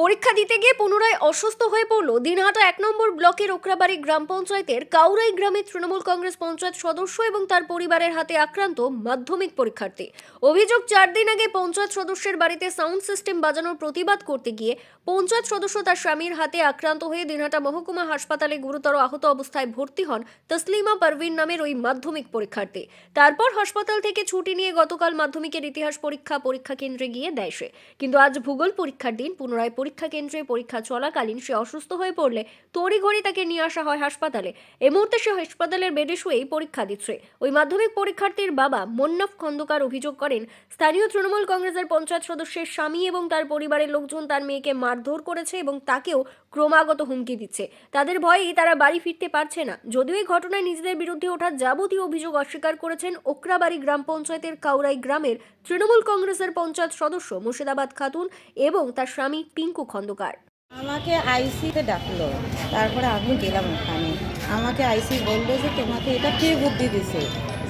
পরীক্ষা দিতে গিয়ে পুনরায় অসুস্থ হয়ে পড়ল দিনহাটা এক নম্বর ব্লকের ওকরাবাড়ি গ্রাম পঞ্চায়েতের কাউরাই গ্রামের তৃণমূল কংগ্রেস পঞ্চায়েত সদস্য এবং তার পরিবারের হাতে আক্রান্ত মাধ্যমিক পরীক্ষার্থী। অভিযোগ চার দিন আগে পঞ্চায়েত সদস্যের বাড়িতে সাউন্ড সিস্টেম বাজানোর প্রতিবাদ করতে গিয়ে পঞ্চায়েত সদস্য তার স্বামীর হাতে আক্রান্ত হয়ে দিনহাটা মহকুমা হাসপাতালে গুরুতর আহত অবস্থায় ভর্তি হন তসলিমা পারভিন নামের ওই মাধ্যমিক পরীক্ষার্থী। তারপর হাসপাতাল থেকে ছুটি নিয়ে গতকাল মাধ্যমিকের ইতিহাস পরীক্ষা পরীক্ষা কেন্দ্রে গিয়ে দেয় সে। কিন্তু আজ ভূগোল পরীক্ষার দিন, পুনরায় পরীক্ষা কেন্দ্রে পরীক্ষা চলাকালীন সে অসুস্থ হয়ে পড়লে তড়িঘড়ি তাকে নিয়ে আসা হয় হাসপাতালে। এই মুহূর্তে সে হাসপাতালের বেডে শুয়েই পরীক্ষা দিচ্ছে। ওই মাধ্যমিক পরীক্ষার্থীর বাবা মন্নাফ খন্দকার অভিযোগ করেন, স্থানীয় তৃণমূল কংগ্রেসের পঞ্চায়েত সদস্যের স্বামী এবং তার পরিবারের লোকজন তার মেয়েকে মারধর করেছে এবং তাকেও ক্রমাগত হুমকি দিচ্ছে। তাদের ভয়েই তারা বাড়ি ফিরতে পারছে না। যদিও এই ঘটনায় নিজেদের বিরুদ্ধে ওঠা যাবতীয় অভিযোগ অস্বীকার করেছেন ওকরাবাড়ি গ্রাম পঞ্চায়েতের কাউরাই গ্রামের তৃণমূল কংগ্রেসের পঞ্চায়েত সদস্য মুর্শিদাবাদ খাতুন এবং তার স্বামী পিঙ্কু খন্দকার। আমাকে আইসিতে ডাকলো, তারপরে আমি গেলাম ওখানে। আমাকে আইসি বলল যে, তোমাকে এটা কে বুদ্ধি দিছে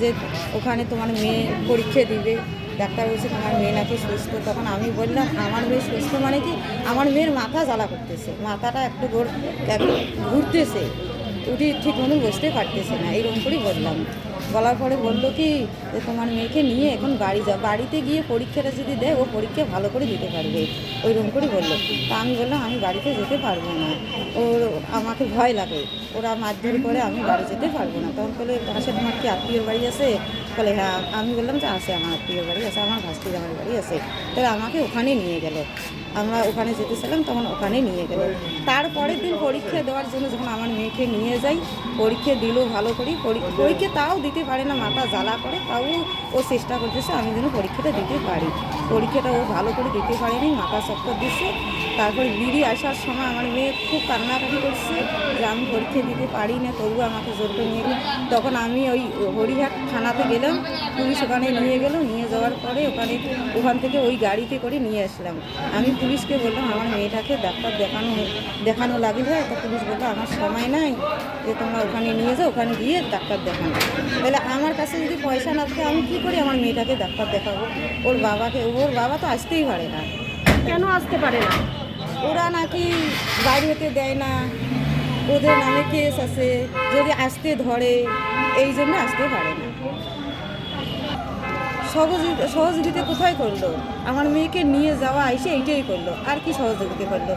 যে ওখানে তোমার মেয়ে পরীক্ষা দিবে? ডাক্তার বলছে, তোমার মেয়ে নাকি সুস্থ? তখন আমি বললাম, আমার মেয়ে সুস্থ মানে কি? আমার মেয়ের মাথা জ্বালা করতেছে। মাথাটা একটু ঘুরতেছে। উঠি ঠিক মতন বসতে পারতেছে না এইরকম করেই বললাম। বলার পরে বলল কি, যে তোমার মেয়েকে নিয়ে এখন বাড়ি যাও, বাড়িতে গিয়ে পরীক্ষাটা যদি দেয়, ও পরীক্ষা ভালো করে দিতে পারবে ওইরকম করে বলল। তা আমি বললাম, আমি বাড়িতে যেতে পারব না, ওর, আমাকে ভয় লাগে, ওরা মারধর করে আমি বাড়ি যেতে পারব না। তখন বলে পাশে তোমার কি আত্মীয়র বাড়ি আছে? বলে হ্যাঁ আমি বললাম যে, আছে, আমার আত্মীয় বাড়ি আছে, আমার ভাস্তির আমার বাড়ি আছে। তাহলে আমাকে ওখানে নিয়ে গেল। আমরা ওখানে যেতেছিলাম, তখন ওখানে নিয়ে গেল। তারপরের দিন পরীক্ষা দেওয়ার জন্য যখন আমার মেয়েকে নিয়ে যাই, পরীক্ষা দিল ভালো করি পরী- পরীক্ষা তাও দিতে পারে না, মাথা জ্বালা করে, তাও ও চেষ্টা করতেছে আমি যেন পরীক্ষাটা দিতে পারি। পরীক্ষাটা ও ভালো করে দিতে পারেনি, মাথা চক্কর দিচ্ছে তারপরে বিড়ি আসার সময় আমার মেয়ে খুব কান্নাকাটি করছে, যে আমি পরীক্ষা দিতে পারি না, তবুও আমাকে জোর করে নিয়ে গেল। তখন আমি ওই হরিহাট থানাতে গেলাম, পুলিশ ওখানে নিয়ে গেল, নিয়ে যাওয়ার পরে ওখানে, ওখান থেকে ওই গাড়িতে করে নিয়ে আসলাম। আমি পুলিশকে বললাম আমার মেয়েটাকে ডাক্তার দেখানো দেখানো লাগলে তো পুলিশ বলল আমার সময় নাই যে তোমরা ওখানে নিয়ে যাও ওখানে গিয়ে ডাক্তার দেখানো। তাহলে আমার কাছে যদি পয়সা না থাকে আমি কী করি আমার মেয়েটাকে ডাক্তার দেখাবো? ওর বাবাকে ওর বাবা তো আসতেই পারে না। কেন আসতে পারে না? ওরা নাকি বাড়ি হতে দেয় না। ওদের নামে কেস আছে যদি আসতে ধরে এই জন্য আসতে পারে না। সহযোগিতা সহযোগিতা কোথায় করল? আমার মেয়েকে নিয়ে যাওয়া এসে এইটাই করল। আর কি সহযোগিতা করল?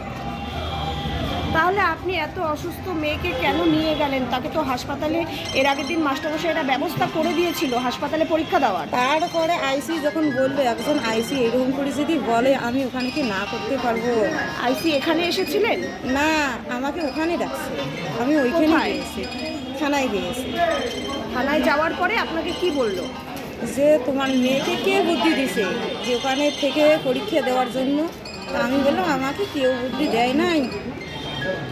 তাহলে আপনি এত অসুস্থ মেয়েকে কেন নিয়ে গেলেন? তাকে তো হাসপাতালে এর আগের দিন মাস্টারমশাই ব্যবস্থা করে দিয়েছিল হাসপাতালে পরীক্ষা দেওয়ার। তারপরে আইসি যখন বলল একজন আইসি এরকম করে যদি বলে আমি ওখানে কি না করতে পারব? আইসি এখানে এসেছিলেন? না আমাকে ওখানে ডাকছে। আমি ওইখানে গিয়েছি। থানায় গিয়েছি। থানায় যাওয়ার পরে আপনাকে কি বলল? যে তোমার মেয়েকে কে বুদ্ধি দিছে? যে ওখানে থেকে পরীক্ষা দেওয়ার জন্য। আমি বললাম, আমাকে কেউ বুদ্ধি দেয় নাই।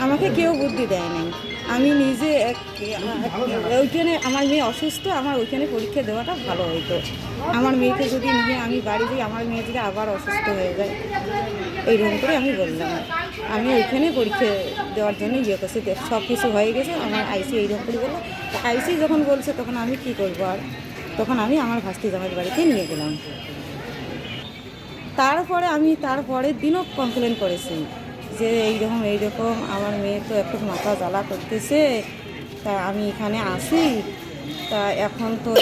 আমাকে কেউ বুদ্ধি দেয় নাই। আমি নিজে এক- ওইখানে আমার মেয়ে অসুস্থ, আমার ওইখানে পরীক্ষা দেওয়াটা ভালো হতো আমার মেয়েকে যদি নিয়ে আমি বাড়ি যাই, আমার মেয়ে যদি আবার অসুস্থ হয়ে যায়, এইরকম করে আমি বললাম। আমি ওইখানে পরীক্ষা দেওয়ার জন্য ইয়ে করছি সব কিছু হয়ে গেছে, আমার আইসি এইরকম করে বলল। আইসি যখন বলছে, তখন আমি কি করব আর? তখন আমি আমার ভাস্তি জামাইয়ের বাড়িতে নিয়ে গেলাম। তারপরে আমি তারপরের দিনও কমপ্লেন করেছি যে এইরকম এইরকম আমার মেয়ে তো একটু মাথা জ্বালা করতেছে, তা আমি এখানে আসি তা এখন তো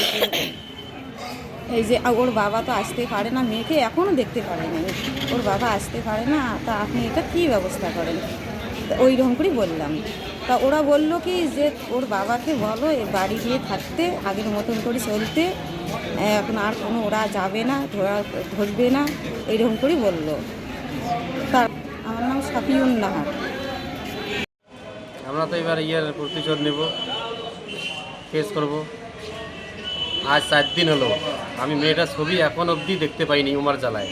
এই যে- ওর বাবা তো আসতে পারে না, মেয়েকে এখনও দেখতে পারে না ওর বাবা আসতে পারে না, তা আপনি এটা কী ব্যবস্থা করেন? তা ওই রকম করেই বললাম। তা ওরা বলল কি যে ওর বাবাকে বলো এ বাড়ি গিয়ে থাকতে আগের মতন করে চলতে। এখন আর কোনো ওরা যাবে না ধরা ধরবে না এইরকম করেই বলল। তার আমার নাম সাফিউন নাহার। আমরা তো এবার ইয়ের প্রতিশোধ নেব কেস করব। আজ চার দিন হলো আমি মেয়েটার ছবি এখন অবধি দেখতে পাইনি উমার জ্বালায়।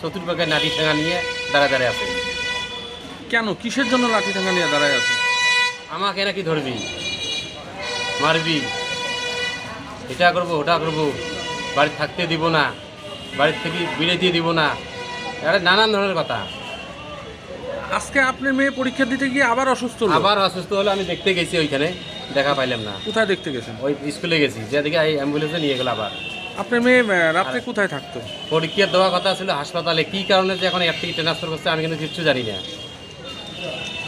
চতুর্পাকে নাটি ঠেঙা নিয়ে দাঁড়া দাঁড়িয়ে আছে। কেন? কিসের জন্য লাঠি ঠাঙ্গা নিয়ে দাঁড়ায় আছে? আমাকে নাকি ধরবি? মারবি? এটা করব ওটা করব। বাড়ি থাকতে দিব না। বাড়ির থেকে বিরেতে দিব না। আরে নানান ধরনের কথা। আজকে আপনার মেয়ে পরীক্ষা দিতে গিয়ে আবার অসুস্থ হলো? আবার অসুস্থ হলে আমি দেখতে গেছি ওইখানে দেখা পাইলাম না। কোথায় দেখতে গেছেন? ওই স্কুলে গেছি যে দেখে এই অ্যাম্বুলেন্সে নিয়ে গেল আবার। আপনার মেয়ে রাত্রে কোথায় থাকতো? পরীক্ষা দেওয়া কথা ছিল হাসপাতালে কি কারণে যে এখন এর থেকে ট্রান্সফার করছে আমি কিন্তু কিচ্ছু জানি না।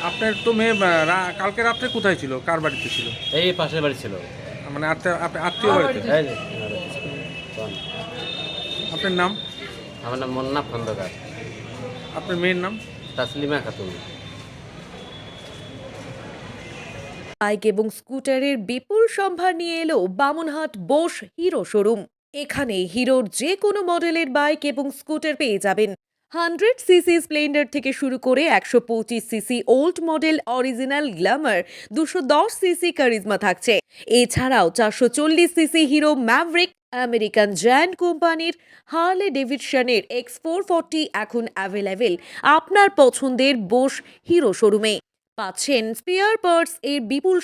আপনার তো মেয়ে রা- কালকে রাত্রে কোথায় ছিল? কার বাড়িতে ছিল? এই পাশের বাড়ি ছিল। মানে আত্মীয় আপনার আত্মীয় বাড়িতে? এই যে, আমার বাড়িতে? ছিল। কোন? আপনার নাম? আমার নাম মন্না খন্দকার। আপনার মেয়ের নাম? তাসলিমা খাতুন। বাইক এবং স্কুটারের বিপুল সম্ভার নিয়ে এলো বামনহাট বোস হিরো শোরুম এখানে হিরোর যে কোনো মডেলের বাইক এবং স্কুটার পেয়ে যাবেন। হান্ড্রেড সিসি স্প্লেন্ডার থেকে শুরু করে একশো পঁচিশ CC old model original Glamour, দুশো দশ সিসি কারিজমা থাকছে। এছাড়াও চারশো চল্লিশ CC Hero Maverick, American brand কোম্পানির হার্লে ডেভিডসনের এক্স ফোর ফর্টি এখন অ্যাভেলেবেল আপনার পছন্দের বোস হিরো শোরুমে। পাচ্ছেন স্পেয়ার পার্টস এর বিপুল